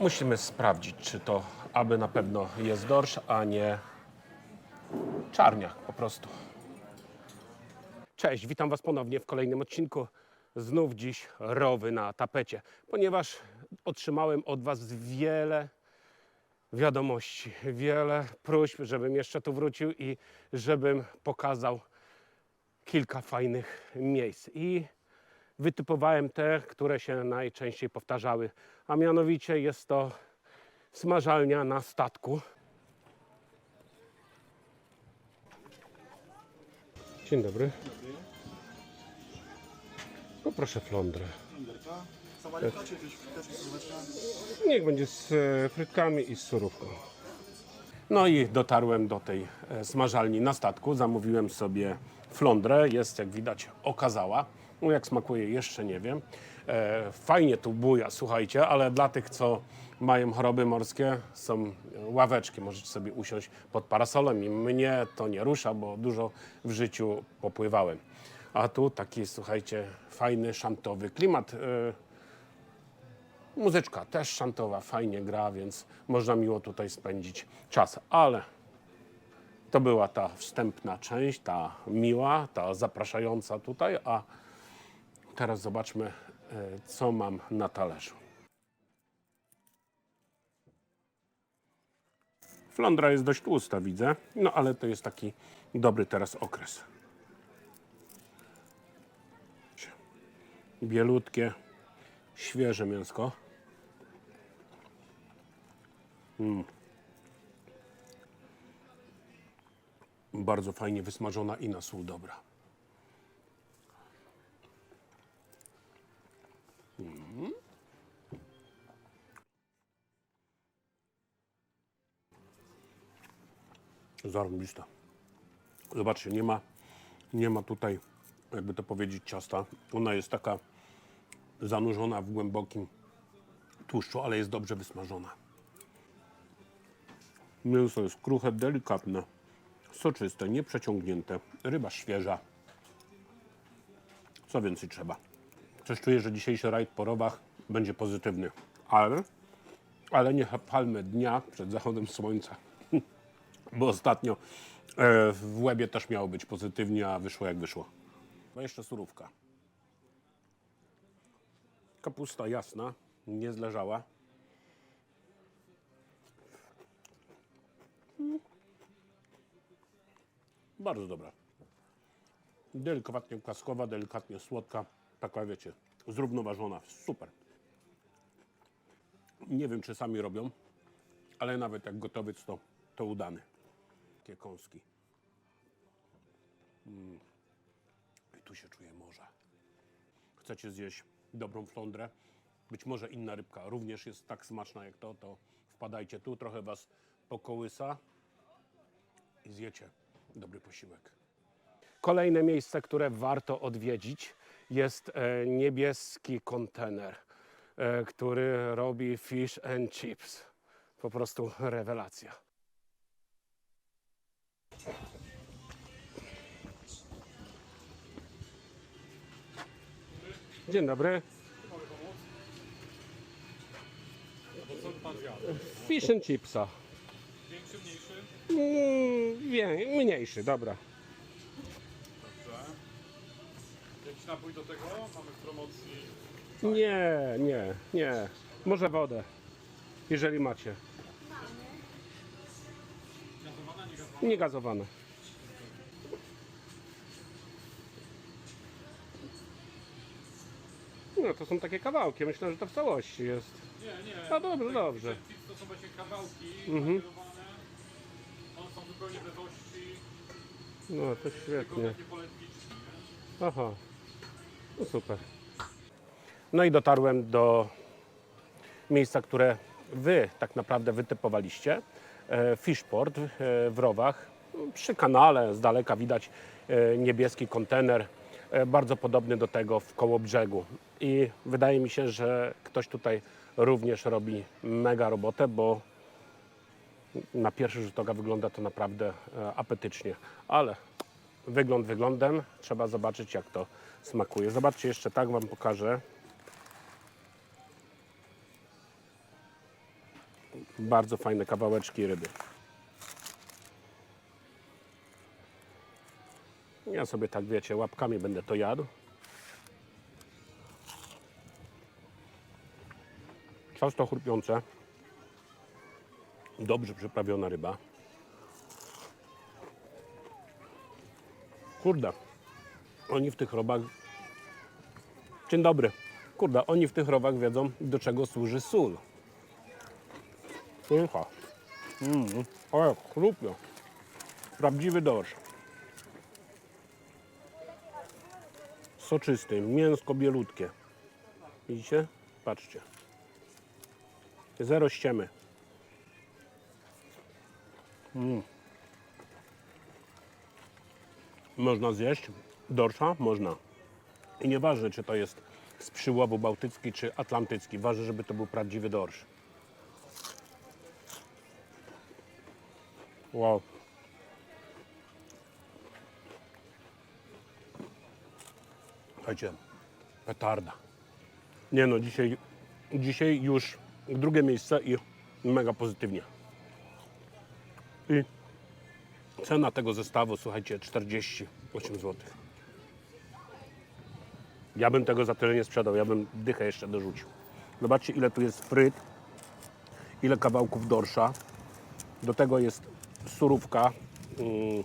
Musimy sprawdzić, czy to aby na pewno jest dorsz, a nie czarniak po prostu. Cześć, witam Was ponownie w kolejnym odcinku. Znów dziś rowy na tapecie, ponieważ otrzymałem od Was wiele wiadomości, wiele próśb, żebym jeszcze tu wrócił i żebym pokazał kilka fajnych miejsc. I wytypowałem te, które się najczęściej powtarzały, a mianowicie jest to smażalnia na statku. Dzień dobry. Poproszę flądrę. Niech będzie z e, frytkami i z surówką. No i dotarłem do tej e, smażalni na statku. Zamówiłem sobie flądrę. Jest, jak widać, okazała. No jak smakuje, jeszcze nie wiem. E, Fajnie tu buja, słuchajcie, ale dla tych, co mają choroby morskie, są ławeczki. Możecie sobie usiąść pod parasolem i mnie to nie rusza, bo dużo w życiu popływałem. A tu taki, słuchajcie, fajny, szantowy klimat. E, Muzyczka też szantowa, fajnie gra, więc można miło tutaj spędzić czas. Ale to była ta wstępna część, ta miła, ta zapraszająca tutaj, a teraz zobaczmy, e, co mam na talerzu. Flądra jest dość tłusta, widzę, no ale to jest taki dobry teraz okres. Bielutkie, świeże mięsko. Mm. Bardzo fajnie wysmażona i na sól dobra. Zarąbista. Zobaczcie, nie ma, nie ma tutaj, jakby to powiedzieć, ciasta. Ona jest taka zanurzona w głębokim tłuszczu, ale jest dobrze wysmażona. Mięso jest kruche, delikatne, soczyste, nieprzeciągnięte, ryba świeża. Co więcej trzeba? Coś czuję, że dzisiejszy rajd po rowach będzie pozytywny, ale, ale nie palmy dnia przed zachodem słońca, bo ostatnio e, w łebie też miało być pozytywnie, a wyszło jak wyszło. No jeszcze surówka. Kapusta jasna, nie zleżała. Bardzo dobra. Delikatnie kwaskowa, delikatnie słodka. Taka wiecie, zrównoważona. Super. Nie wiem, czy sami robią, ale nawet jak gotowiec, to, to udany. Takie kąski. Mm. I tu się czuje morze chcecie zjeść dobrą flądrę, być może inna rybka również jest tak smaczna jak to, to wpadajcie tu, trochę was pokołysa i zjecie dobry posiłek. Kolejne miejsce, które warto odwiedzić jest e, niebieski kontener, e, który robi fish and chips. Po prostu rewelacja. Dzień dobry. Fish and chipsa. Większy, mniejszy? Mm, wie, mniejszy, dobra. Dobrze. Jakiś napój do tego? Mamy w promocji. Nie, nie, nie. Może wodę, jeżeli macie. Gazowana, nie gazowana? Nie No to są takie kawałki. Myślę, że to w całości jest. Nie, nie. No dobrze, dobrze. chips To są właśnie kawałki Mhm. One są zupełnie bez ości. No to Tylko świetnie. takie polędwiczki, nie? Aha, no super. No i dotarłem do miejsca, które Wy tak naprawdę wytypowaliście. E, Fishport e, w Rowach. Przy kanale z daleka widać e, niebieski kontener, bardzo podobny do tego w koło brzegu. I wydaje mi się, że ktoś tutaj również robi mega robotę, bo na pierwszy rzut oka wygląda to naprawdę e, apetycznie, ale wygląd wyglądem, trzeba zobaczyć jak to smakuje. Zobaczcie jeszcze tak Wam pokażę. Bardzo fajne kawałeczki ryby. Ja sobie tak wiecie, łapkami będę to jadł. Ciasto chrupiące. Dobrze przyprawiona ryba. Kurde, oni w tych robach. Dzień dobry. Kurde, oni w tych rowach wiedzą, do czego służy sól. Pycha. Mm. Jak chrupio. Prawdziwy dorsz. Soczysty, mięsko bielutkie. Widzicie? Patrzcie. Zero ściemy. Mm. Można zjeść dorsza? Można. I nieważne, czy to jest z przyłowu bałtycki czy atlantycki. Ważne, żeby to był prawdziwy dorsz. Wow. Słuchajcie, petarda. Nie no, dzisiaj, dzisiaj już drugie miejsce i mega pozytywnie. I cena tego zestawu, słuchajcie, 48 zł. Ja bym tego za tyle nie sprzedał, ja bym dychę jeszcze dorzucił. Zobaczcie, ile tu jest fryt, ile kawałków dorsza. Do tego jest surówka mm,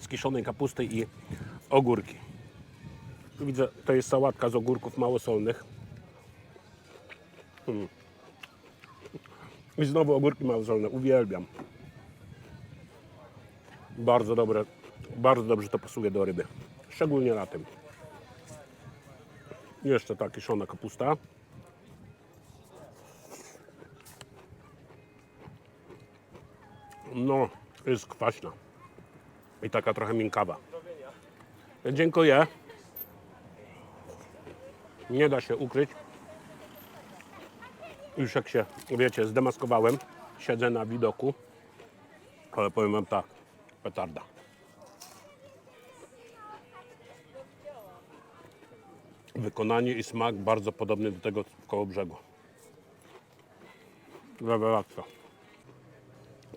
z kiszonej kapusty i ogórki. Widzę, to jest sałatka z ogórków małosolnych. Mm. I znowu ogórki małosolne, uwielbiam. Bardzo dobre, bardzo dobrze to pasuje do ryby. Szczególnie latem. Jeszcze ta kiszona kapusta. No, jest kwaśna. I taka trochę miękkawa. Dziękuję. Nie da się ukryć. Już jak się, wiecie, zdemaskowałem, siedzę na widoku, ale powiem wam tak, petarda. Wykonanie i smak bardzo podobny do tego koło brzegu. Rewelacja.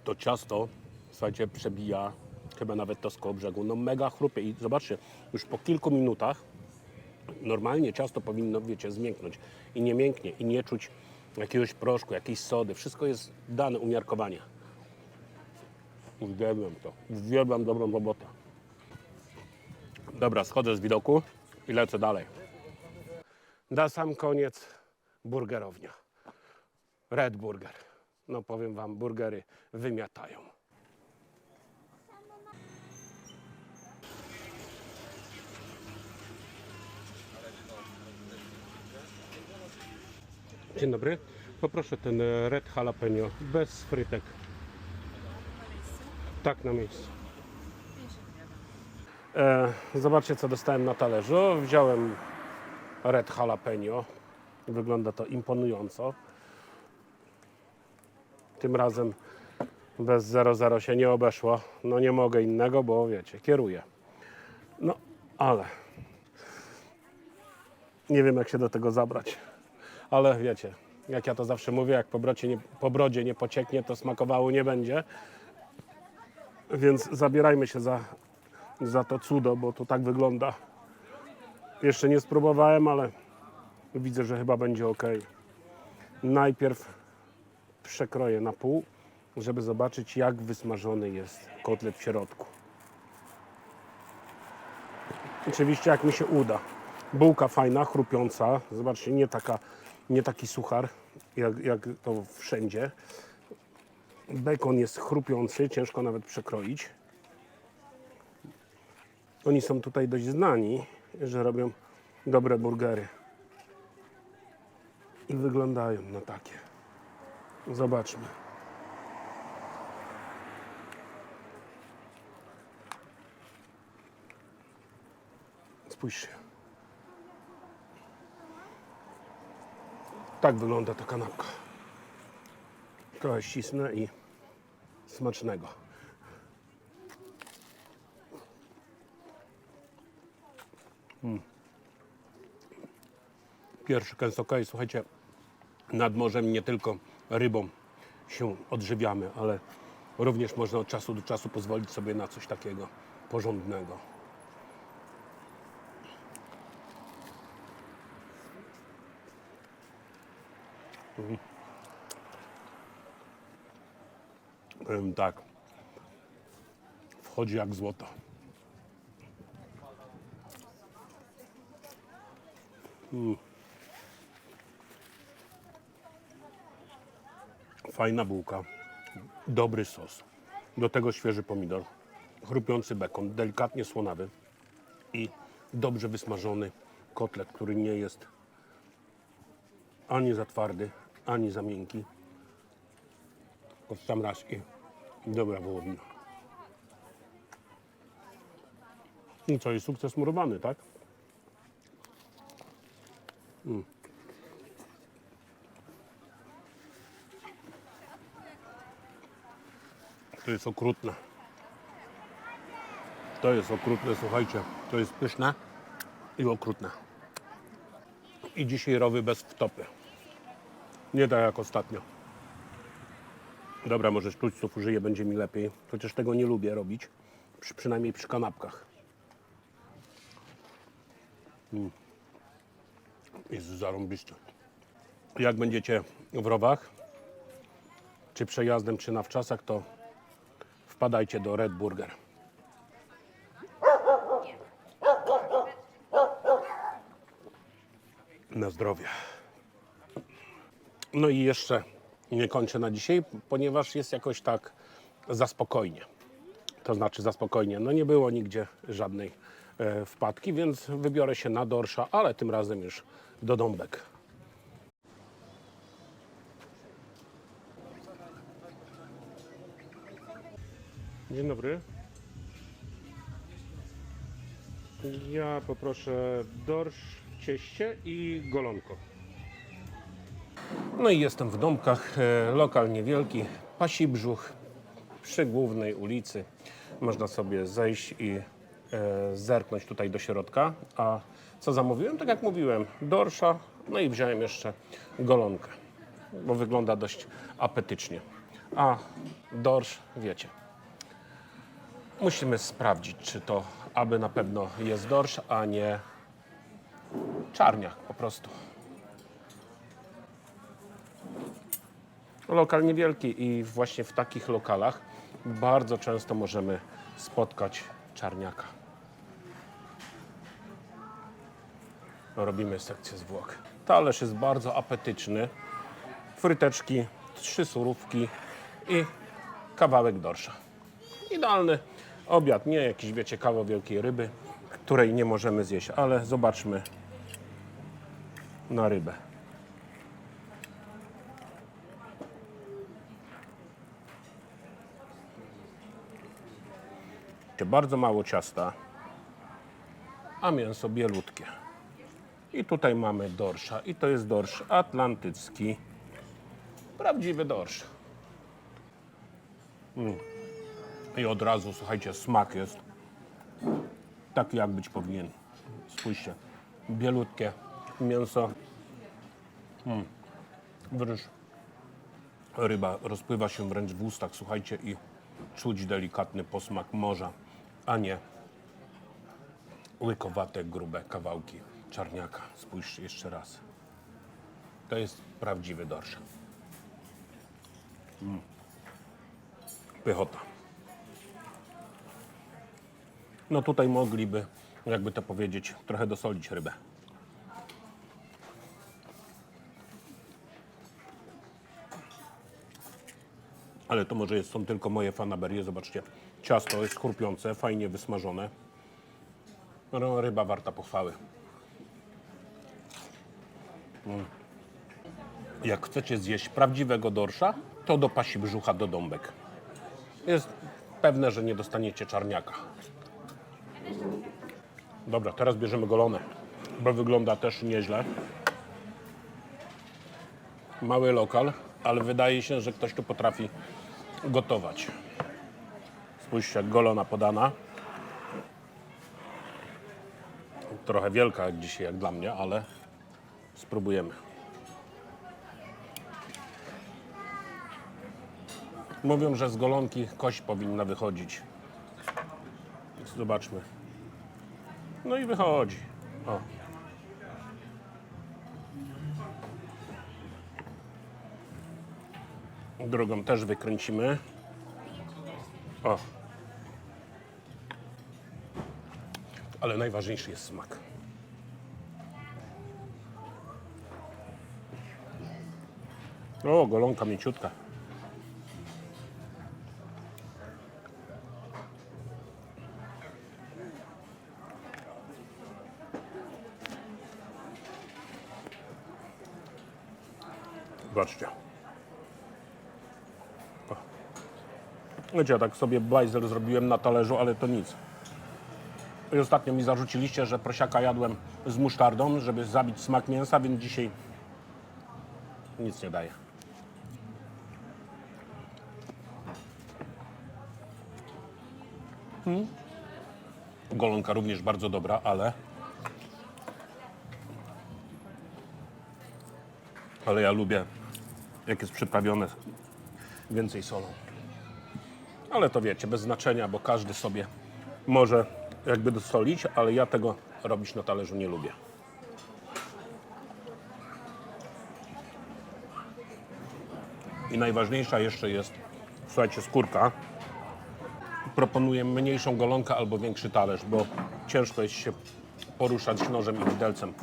To ciasto, słuchajcie, przebija chyba nawet to z koło brzegu. No mega chrupie i zobaczcie, już po kilku minutach normalnie ciasto powinno, wiecie, zmięknąć i nie mięknie i nie czuć jakiegoś proszku, jakiejś sody. Wszystko jest dane umiarkowanie. Uwielbiam to. Uwielbiam dobrą robotę. Dobra, schodzę z widoku i lecę dalej. Na sam koniec burgerownia. Red Burger. No powiem wam, burgery wymiatają. Dzień dobry. Poproszę ten e, red jalapeno bez frytek. Tak, na miejscu. E, zobaczcie, co dostałem na talerzu. Wziąłem red jalapeno. Wygląda to imponująco. Tym razem bez 00 się nie obeszło. No nie mogę innego, bo wiecie, kieruję. No, ale nie wiem, jak się do tego zabrać. Ale wiecie, jak ja to zawsze mówię, jak po, brocie nie, po brodzie nie pocieknie, to smakowało nie będzie. Więc zabierajmy się za, za to cudo, bo to tak wygląda. Jeszcze nie spróbowałem, ale widzę, że chyba będzie ok. Najpierw przekroję na pół, żeby zobaczyć, jak wysmażony jest kotlet w środku. Oczywiście, jak mi się uda. Bułka fajna, chrupiąca. Zobaczcie, nie, taka, nie taki suchar, jak, jak to wszędzie. Bekon jest chrupiący, ciężko nawet przekroić. Oni są tutaj dość znani, że robią dobre burgery. I wyglądają na takie. Zobaczmy. Spójrzcie. Tak wygląda ta kanapka. Trochę ścisnę i smacznego. Mm. Pierwszy kęs ok. Słuchajcie, nad morzem nie tylko rybą się odżywiamy, ale również można od czasu do czasu pozwolić sobie na coś takiego porządnego. Mhm. Powiem tak. Wchodzi jak złoto. Fajna bułka, dobry sos. Do tego świeży pomidor, chrupiący bekon, delikatnie słonawy i dobrze wysmażony kotlet, który nie jest ani za twardy, ani za miękki. Tylko sam raz i dobra wołowina. I co, jest sukces murowany, tak? To jest okrutne. To jest okrutne, słuchajcie. To jest pyszne i okrutne. I dzisiaj rowy bez wtopy. Nie tak jak ostatnio. Dobra, może sztućców użyję, będzie mi lepiej. Chociaż tego nie lubię robić. Przy, przynajmniej przy kanapkach. Mm. Jest zarąbiście. Jak będziecie w rowach, czy przejazdem, czy na wczasach, to wpadajcie do Red Burger. Na zdrowie. No i jeszcze nie kończę na dzisiaj, ponieważ jest jakoś tak za spokojnie. To znaczy za spokojnie. No nie było nigdzie żadnej e, wpadki, więc wybiorę się na dorsza, ale tym razem już do Dąbek. Dzień dobry. Ja poproszę dorsz cieście i golonko. No i jestem w Dąbkach, e, lokal niewielki, Pasi Brzuch, przy głównej ulicy. Można sobie zejść i e, zerknąć tutaj do środka. A co zamówiłem? Tak jak mówiłem, dorsza, no i wziąłem jeszcze golonkę, bo wygląda dość apetycznie. A dorsz, wiecie, musimy sprawdzić, czy to aby na pewno jest dorsz, a nie czarniak po prostu. Lokal niewielki i właśnie w takich lokalach bardzo często możemy spotkać czarniaka. Robimy sekcję zwłok. Talerz jest bardzo apetyczny. Fryteczki, trzy surówki i kawałek dorsza. Idealny obiad, nie jakiś, wiecie, kawał wielkiej ryby, której nie możemy zjeść, ale zobaczmy na rybę. Bardzo mało ciasta, a mięso bielutkie. I tutaj mamy dorsza. I to jest dorsz atlantycki. Prawdziwy dorsz. Mm. I od razu, słuchajcie, smak jest taki, jak być powinien. Spójrzcie, bielutkie mięso. Mm. Wręcz ryba rozpływa się wręcz w ustach, słuchajcie, i czuć delikatny posmak morza, a nie łykowate, grube kawałki czarniaka. Spójrzcie jeszcze raz. To jest prawdziwy dorsz. Mm. Pychota. No tutaj mogliby, jakby to powiedzieć, trochę dosolić rybę. Ale to może są tylko moje fanaberie. Zobaczcie, ciasto jest chrupiące, fajnie wysmażone. No, ryba warta pochwały. Mm. Jak chcecie zjeść prawdziwego dorsza, to do pasi brzucha do dąbek. Jest pewne, że nie dostaniecie czarniaka. Dobra, teraz bierzemy golone, bo wygląda też nieźle. Mały lokal, ale wydaje się, że ktoś tu potrafi gotować. Spójrzcie, jak golona podana. Trochę wielka dzisiaj, jak dla mnie, ale spróbujemy. Mówią, że z golonki kość powinna wychodzić. Zobaczmy. No i wychodzi. O. Drugą też wykręcimy. O. Ale najważniejszy jest smak. O, golonka mięciutka. Zobaczcie. Wiecie, ja tak sobie bajzel zrobiłem na talerzu, ale to nic. I ostatnio mi zarzuciliście, że prosiaka jadłem z musztardą, żeby zabić smak mięsa, więc dzisiaj nic nie daje. Hmm. Golonka również bardzo dobra, ale ale ja lubię jak jest przyprawione więcej solą. Ale to wiecie, bez znaczenia, bo każdy sobie może jakby dosolić, ale ja tego robić na talerzu nie lubię. I najważniejsza jeszcze jest, słuchajcie, skórka. Proponuję mniejszą golonkę albo większy talerz, bo ciężko jest się poruszać nożem i widelcem.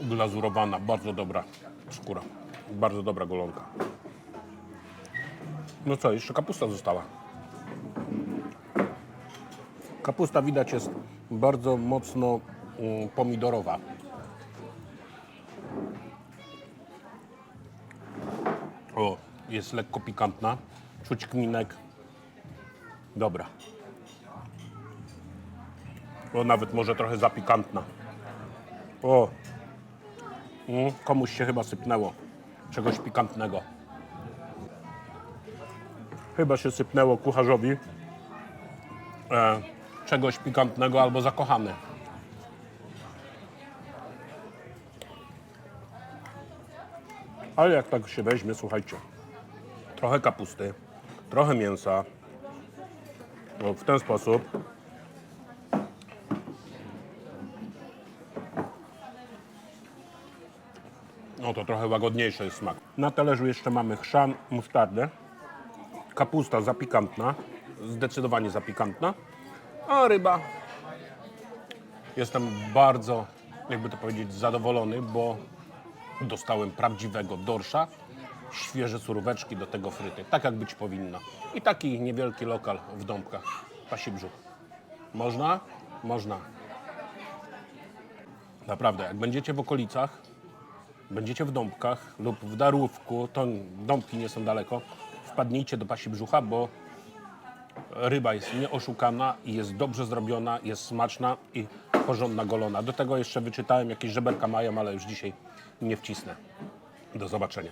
glazurowana, bardzo dobra skóra. Bardzo dobra golonka. No co, jeszcze kapusta została. Kapusta widać jest bardzo mocno mm, pomidorowa. O, jest lekko pikantna. Czuć kminek. Dobra. O, nawet może trochę zapikantna. O, Mm, komuś się chyba sypnęło czegoś pikantnego. Chyba się sypnęło kucharzowi e, czegoś pikantnego albo zakochany. Ale jak tak się weźmie, słuchajcie, trochę kapusty, trochę mięsa, no, w ten sposób No to trochę łagodniejszy jest smak. Na talerzu jeszcze mamy chrzan, musztardę, kapusta zapikantna, zdecydowanie zapikantna, a ryba. Jestem bardzo, jakby to powiedzieć, zadowolony, bo dostałem prawdziwego dorsza, świeże suróweczki, do tego fryty, tak jak być powinno. I taki niewielki lokal w Dąbkach, pasi brzuch. Można? Można. Naprawdę, jak będziecie w okolicach, będziecie w Dąbkach lub w Darłówku, to Dąbki nie są daleko, wpadnijcie do Pasi Brzucha, bo ryba jest nieoszukana i jest dobrze zrobiona, jest smaczna i porządna golona. Do tego jeszcze wyczytałem, jakieś żeberka mają, ale już dzisiaj nie wcisnę. Do zobaczenia.